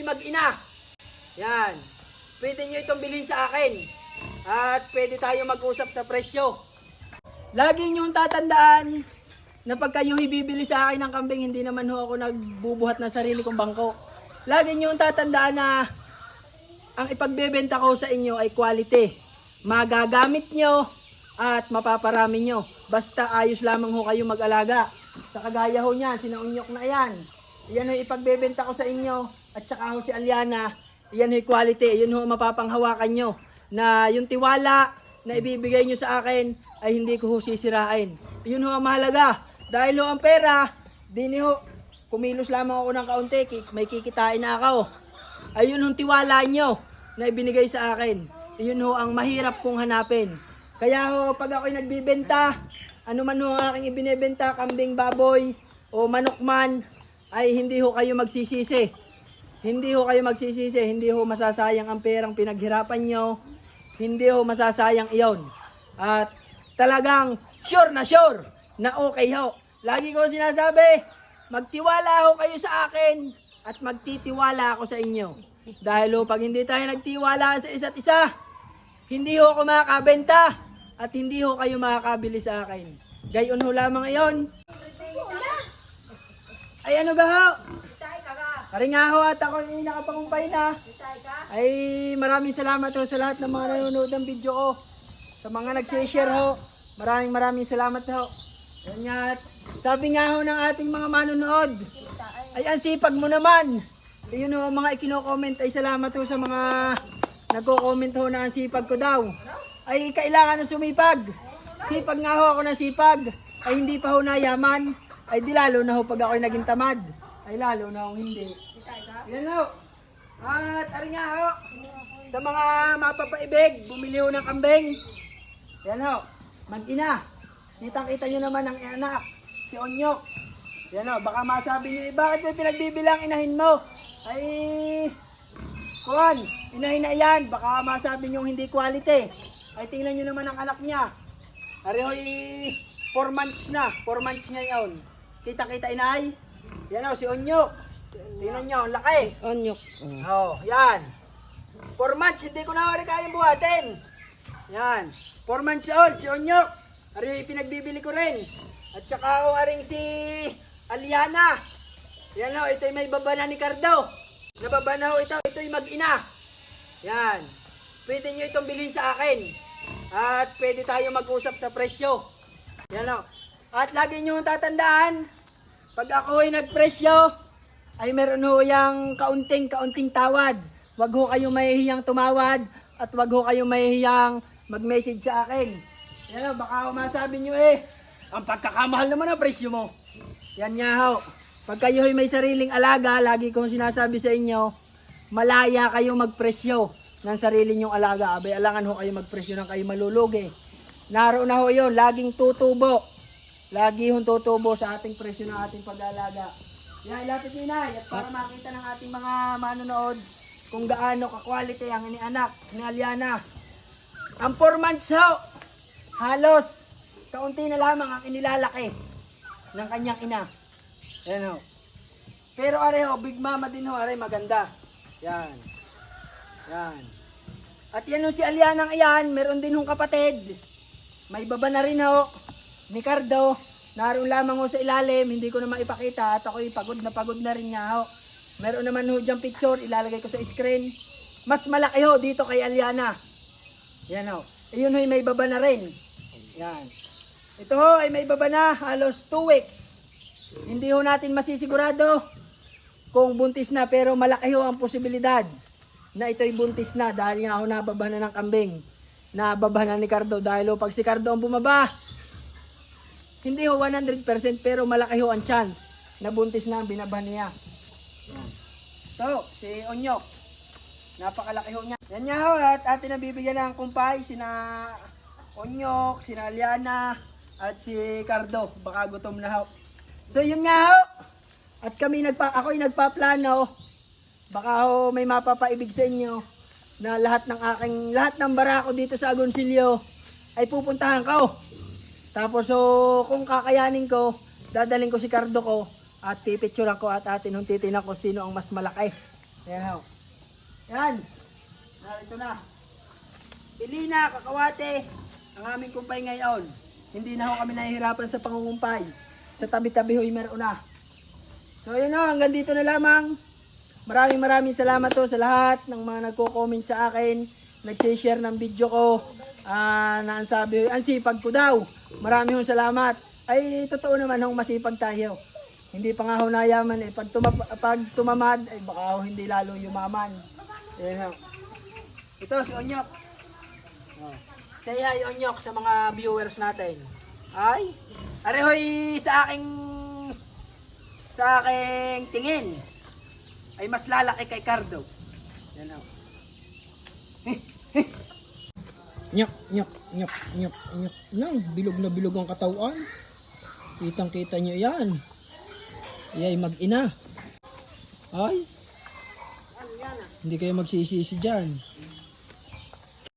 ito'y mag-ina. Yan. Pwede nyo itong bilhin sa akin. At pwede tayo mag-usap sa presyo. Lagi nyo tatandaan na pag kayo bibili sa akin ng kambing, hindi naman ho ako nagbubuhat ng sarili kong bangko. Lagi nyo tatandaan na ang ipagbebenta ko sa inyo ay quality. Magagamit nyo at mapaparami nyo. Basta ayos lamang ho kayo mag-alaga. Sa kagaya ho niyan, sinaunyok na yan. Yan ho ipagbebenta ko sa inyo. At saka ho si Aliana, yan ho quality. Yun ho mapapanghawakan nyo. Na yung tiwala na ibibigay nyo sa akin ay hindi ko ho sisirain. Yun ho ang mahalaga. Dahil ho ang pera, di ni ho, kumilos lamang ako ng kaunti, may kikitain na ako. Ayun ang tiwala nyo na ibinigay sa akin. Yun ho ang mahirap kong hanapin. Kaya ho, pag ako'y nagbibenta, ano man ho ang aking ibinebenta, kambing baboy o manok man, ay hindi ho kayo magsisisi. Hindi ho kayo magsisisi, hindi ho masasayang ang perang pinaghirapan nyo, hindi ho masasayang iyon. At talagang sure na sure na okay ho. Lagi ko sinasabi, magtiwala ho kayo sa akin at magtitiwala ako sa inyo. Dahil ho, pag hindi tayo nagtiwala sa isa't isa, hindi ho ako makakabenta at hindi ho kayo makakabili sa akin. Gayon ho lamang iyon. Ay ano ga ho? Pare nga ho at ako yung nakapangumpay na. Ay maraming salamat ho sa lahat ng mga nanonood ng video ko. Sa mga nag-share ho. Maraming maraming salamat ho. Yan nga. Sabi nga ho ng ating mga manonood. Ay ang sipag mo naman. Ayun ho, mga ikino-comment ay salamat ho sa mga nagko-comment ho na ang sipag ko daw. Ay kailangan na sumipag. Sipag nga ho ako ng sipag. Ay hindi pa ho nayaman. Ay di lalo na ho pag ako'y naging tamad. Ay lalo na ho hindi. Yan ho. At ari nga ho. Sa mga mapapaibig, bumili ho ng kambing. Yan ho. Mag-ina. Kitang-kita nyo naman ang anak. Si Onyok. Yan o, baka masabi nyo, eh, bakit mo pinagbibilang inahin mo? Ay, kuwan, inahin na yan, baka masabi nyo hindi quality. Ay, tingnan nyo naman ang anak niya. Arehoy, 4 months na, 4 months ngayon. Kita-kita inay. Yan o, si Onyok. Tingnan nyo, ang laki. Onyok. Oh, yan. 4 months, hindi ko na rin kayang buhatin. Yan. 4 months old, si Onyok. Ari, pinagbibili ko rin. At saka ako aring si Aliana. Yan o, ito'y may baba na ni Cardo. Nababa na ho ito, ito'y mag-ina. Yan. Pwede nyo itong bilhin sa akin. At pwede tayo mag-usap sa presyo. Yan o. At lagi nyo tatandaan, pag ako ay nagpresyo, ay meron ho yung kaunting-kaunting tawad. Huwag ho kayong mahihiyang tumawad at huwag ho kayong mahihiyang mag-message sa akin. Yan o, baka ho masabi nyo eh, ang pagkakamahal naman ang presyo mo. Yan nga ho. Pag kayo ay may sariling alaga, lagi kong sinasabi sa inyo, malaya kayong magpresyo ng sarili nyong alaga. Abay, alangan ho kayo magpresyo ng kayo malulugi. Naroon na ho yun, laging tutubo. Lagi hong tutubo sa ating presyo ng ating pag-alaga. Yan, ilapit ni Nay, at para makita ng ating mga manonood kung gaano ka-quality ang inianak ni Aliana. Ang 4 months ho, halos kaunti na lamang ang inilalaki ng kanyang ina. Ayan ho. Pero are ho, big mama din ho, are maganda. Yan. Yan. At yan ho si Alianang iyan, meron din hong kapatid. May baba na rin ho. Ni Cardo. Naroon lamang ho sa ilalim, hindi ko na maipakita at ako'y pagod na pagod na rin niya ho. Meron naman ho diyang picture, ilalagay ko sa screen. Mas malaki ho dito kay Aliana. Yan ho. Ayun ho, may baba na rin. Yan. Ito ho ay may baba na halos 2 weeks. Hindi ho natin masisigurado kung buntis na pero malaki ho ang posibilidad na ito'y buntis na dahil nga ho nababa na ng kambing. Nababa na ni Cardo dahil ho pag si Cardo ang bumaba, hindi ho 100% pero malaki ho ang chance na buntis na ang binaba niya. Ito, si Onyok. Napakalaki ho niya. Yan nga ho at atin nabibigyan ng kumpay sina Onyok, sina Aliana at si Cardo. Baka gutom na ho. So yun nga ho. At kami nagpa ako'y nagpaplano. Baka ho may mapapaibig sa inyo na lahat ng aking lahat ng barako dito sa Agoncillo ay pupuntahan ko. Tapos so kung kakayanin ko, dadaling ko si Cardo ko at pipicturean ko at atin hong titinan ko sino ang mas malaki. Ayan ho. Yan. Narito na. Ilina, kakawate, ang aming kumpay ngayon. Hindi na ho kami nahihirapan sa pangungumpay. Sa tabi-tabi ho'y meron na. So yun ho, hanggang dito na lamang. Maraming maraming salamat ho sa lahat ng mga nagko-comment sa akin, nag-share ng video ko, ah na ang sabi, ang sipag ko daw. Maraming ho salamat. Ay, totoo naman ho, masipag tayo. Hindi pa nga ho nayaman eh. Pag, tuma- pag tumamad, ay baka ho hindi lalo yumaman. Ayan ho. Ito si Onyok. Oh. Say hi Onyok sa mga viewers natin. Ay, arehoy sa aking sa aking tingin ay mas lalaki kay Cardo. Yan o. nyok, nyok, nyok, nyok, nyok. Nang, bilog na bilog ang katawan. Kitang kita nyo yan. Iyay mag-ina. Ay. Hindi kayo magsisisi dyan.